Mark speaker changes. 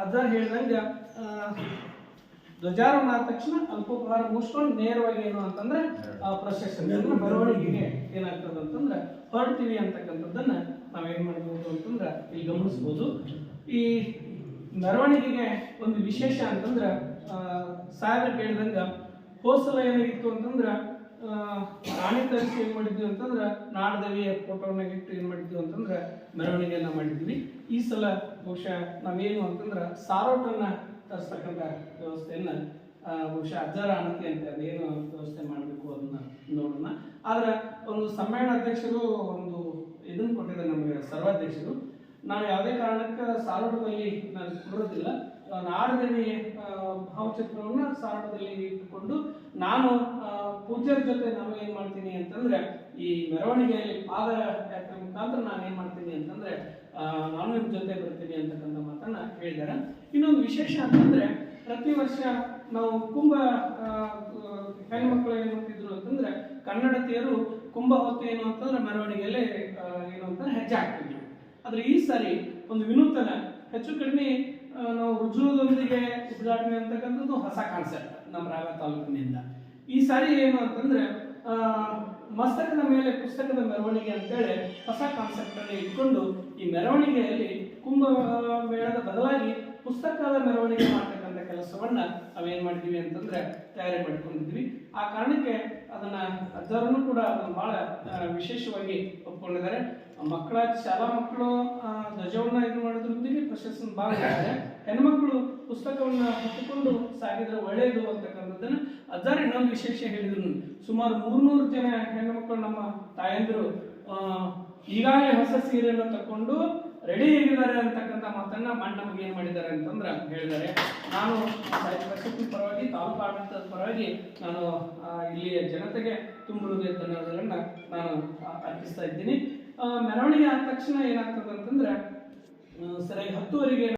Speaker 1: ಅಜ್ಜಾರ್ ಹೇಳಿದಂಗೆ ಧ್ವಜಾರೋಹಣ ಆದ ತಕ್ಷಣ ಅಲ್ಪೋಪಹಾರ ಮುಗಿಸ್ಕೊಂಡು ನೇರವಾಗಿ ಏನು ಅಂತಂದ್ರೆ ಆ ಪ್ರೊಸೆಷನ್ ಅಂದ್ರೆ ಮೆರವಣಿಗೆಗೆ ಏನಾಗ್ತದೆ ಅಂತಂದ್ರೆ ಹೊರಡ್ತೀವಿ ಅಂತಕ್ಕಂಥದ್ದನ್ನ ನಾವೇನ್ ಮಾಡ್ಬೋದು ಅಂತಂದ್ರೆ ಇಲ್ಲಿ ಗಮನಿಸ್ಬೋದು. ಈ ಮೆರವಣಿಗೆಗೆ ಒಂದು ವಿಶೇಷ ಅಂತಂದ್ರೆ ಆ, ಸಾಹೇಬ್ರು ಕೇಳಿದಂಗ ಹೋಸಲ ಏನಾಗಿತ್ತು ಅಂತಂದ್ರ ರಾಣಿ ತರಿಸಿ ಏನು ಮಾಡಿದ್ವಿ ಅಂತಂದ್ರೆ ನಾಡದೇವಿಯ ಫೋಟೋನ ಇಟ್ಟು ಏನು ಮಾಡಿದ್ವಿ ಅಂತಂದ್ರೆ, ಮೆರವಣಿಗೆಯನ್ನ ಮಾಡಿದ್ವಿ. ಈ ಸಲ ಬಹುಶಃ ನಾವೇನು ಅಂತಂದ್ರೆ, ಸಾರೋಟನ್ನ ತರಿಸ್ತಕ್ಕಂಥ ವ್ಯವಸ್ಥೆಯನ್ನು ಬಹುಶಃ ಅಜ್ಜರ ಅಣತಿ ಅಂತ ಅದೇನು ವ್ಯವಸ್ಥೆ ಮಾಡಬೇಕು ಅದನ್ನ ನೋಡೋಣ. ಆದ್ರೆ ಒಂದು ಸಮ್ಮೇಳನ ಅಧ್ಯಕ್ಷರು ಒಂದು ಇದನ್ನು ಕೊಟ್ಟಿದ್ದಾರೆ ನಮಗೆ ಸರ್ವಾಧ್ಯಕ್ಷರು. ನಾವು ಯಾವುದೇ ಕಾರಣಕ್ಕೆ ಸಾರೋಟದಲ್ಲಿ ನಾನು ಕೊಡೋದಿಲ್ಲ. ನಾಡದೇವಿ ಭಾವಚಿತ್ರವನ್ನು ಸಾರೋಟದಲ್ಲಿ ಇಟ್ಟುಕೊಂಡು ನಾನು ಪೂಜ್ಯರ ಜೊತೆ ನಾನು ಏನ್ ಮಾಡ್ತೀನಿ ಅಂತಂದ್ರೆ, ಈ ಮೆರವಣಿಗೆಯಲ್ಲಿ ಪಾದ ಯಾತ್ರೆ ಮುಖಾಂತರ ನಾನು ಏನು ಮಾಡ್ತೀನಿ ಅಂತಂದ್ರೆ ನಾನು ನಿಮ್ ಜೊತೆ ಬರ್ತೀನಿ ಅಂತಕ್ಕಂಥ ಮಾತನ್ನ ಹೇಳಿದ್ದಾರೆ. ಇನ್ನೊಂದು ವಿಶೇಷ ಅಂತಂದ್ರೆ, ಪ್ರತಿ ವರ್ಷ ನಾವು ಕುಂಭ ಮಕ್ಕಳು ಏನ್ ಮಾಡ್ತಿದ್ರು ಅಂತಂದ್ರೆ, ಕನ್ನಡತಿಯರು ಕುಂಭ ಹೊತ್ತು ಏನು ಅಂತಂದ್ರೆ ಮೆರವಣಿಗೆಯಲ್ಲಿ ಏನು ಅಂತ ಹೆಜ್ಜೆ ಹಾಕ್ತಿದ್ರು. ಆದ್ರೆ ಈ ಸಾರಿ ಒಂದು ವಿನೂತನ, ಹೆಚ್ಚು ಕಡಿಮೆ ನಾವು ರುಜುವದೊಂದಿಗೆ ಉದ್ಘಾಟನೆ ಅಂತಕ್ಕಂಥದ್ದು ಹೊಸ ಕಾನ್ಸೆಪ್ಟ್ ನಮ್ಮ ರಾಯ ತಾಲೂಕಿನಿಂದ. ಈ ಸಾರಿ ಏನು ಅಂತಂದ್ರೆ ಮಸ್ತಕದ ಮೇಲೆ, ಪುಸ್ತಕದ ಮೆರವಣಿಗೆ ಅಂತೇಳಿ ಹೊಸ ಕಾನ್ಸೆಪ್ಟ್ ಅಲ್ಲಿ ಇಟ್ಕೊಂಡು ಈ ಮೆರವಣಿಗೆಯಲ್ಲಿ ಕುಂಭ ಮೇಳದ ಬದಲಾಗಿ ಪುಸ್ತಕದ ಮೆರವಣಿಗೆ ಮಾಡ್ತಕ್ಕಂಥ ಕೆಲಸವನ್ನ ನಾವೇನ್ ಮಾಡಿದ್ವಿ ಅಂತಂದ್ರೆ ತಯಾರಿ ಮಾಡ್ಕೊಂಡಿದ್ವಿ. ಆ ಕಾರಣಕ್ಕೆ ಅದನ್ನ ಅಜ್ಜರನ್ನು ಕೂಡ ಅದನ್ನು ಬಹಳ ವಿಶೇಷವಾಗಿ ಒಪ್ಕೊಂಡಿದ್ದಾರೆ. ಮಕ್ಕಳ, ಶಾಲಾ ಮಕ್ಕಳು ಧ್ವಜವನ್ನ ಇದು ಮಾಡೋದ್ರೊಂದಿಗೆ ಪ್ರಶಸ್ತಿ ಹೆಣ್ಣು ಹೆಣ್ಮಕ್ಳು ಪುಸ್ತಕವನ್ನ ಹೊತ್ತುಕೊಂಡು ಸಾಗಿದ್ರೆ ಒಳ್ಳೆಯದು ಅಂತಕ್ಕಂಥದ್ದನ್ನ ವಿಶೇಷ ಹೇಳಿದ್ರು. ಸುಮಾರು ಮೂರ್ನೂರು ಜನ ಹೆಣ್ಮಕ್ಳು ನಮ್ಮ ತಾಯಂದಿರು ಈಗಾಗಲೇ ಹೊಸ ಸೀರೆಯನ್ನು ತಕೊಂಡು ರೆಡಿ ಆಗಿದ್ದಾರೆ ಅಂತಕ್ಕಂಥ ಮಾತನ್ನ ಮಣ್ಣ ಏನ್ ಮಾಡಿದ್ದಾರೆ ಅಂತಂದ್ರೆ ಹೇಳಿದ್ದಾರೆ. ನಾನು ಪರಿಷತ್ನ ಪರವಾಗಿ, ತಾಲೂಕು ಆಡಳಿತದ ಪರವಾಗಿ ನಾನು ಇಲ್ಲಿಯ ಜನತೆಗೆ ತುಂಬ ಹೃದಯ ಧನ್ಯವಾದಗಳನ್ನ ನಾನು ಅರ್ಪಿಸ್ತಾ ಇದ್ದೀನಿ. ಮೆರವಣಿಗೆ ಆದ ತಕ್ಷಣ ಏನಾಗ್ತದೆ ಅಂತಂದ್ರೆ ಸರಿಯಾಗಿ ಹತ್ತುವರೆಗೆ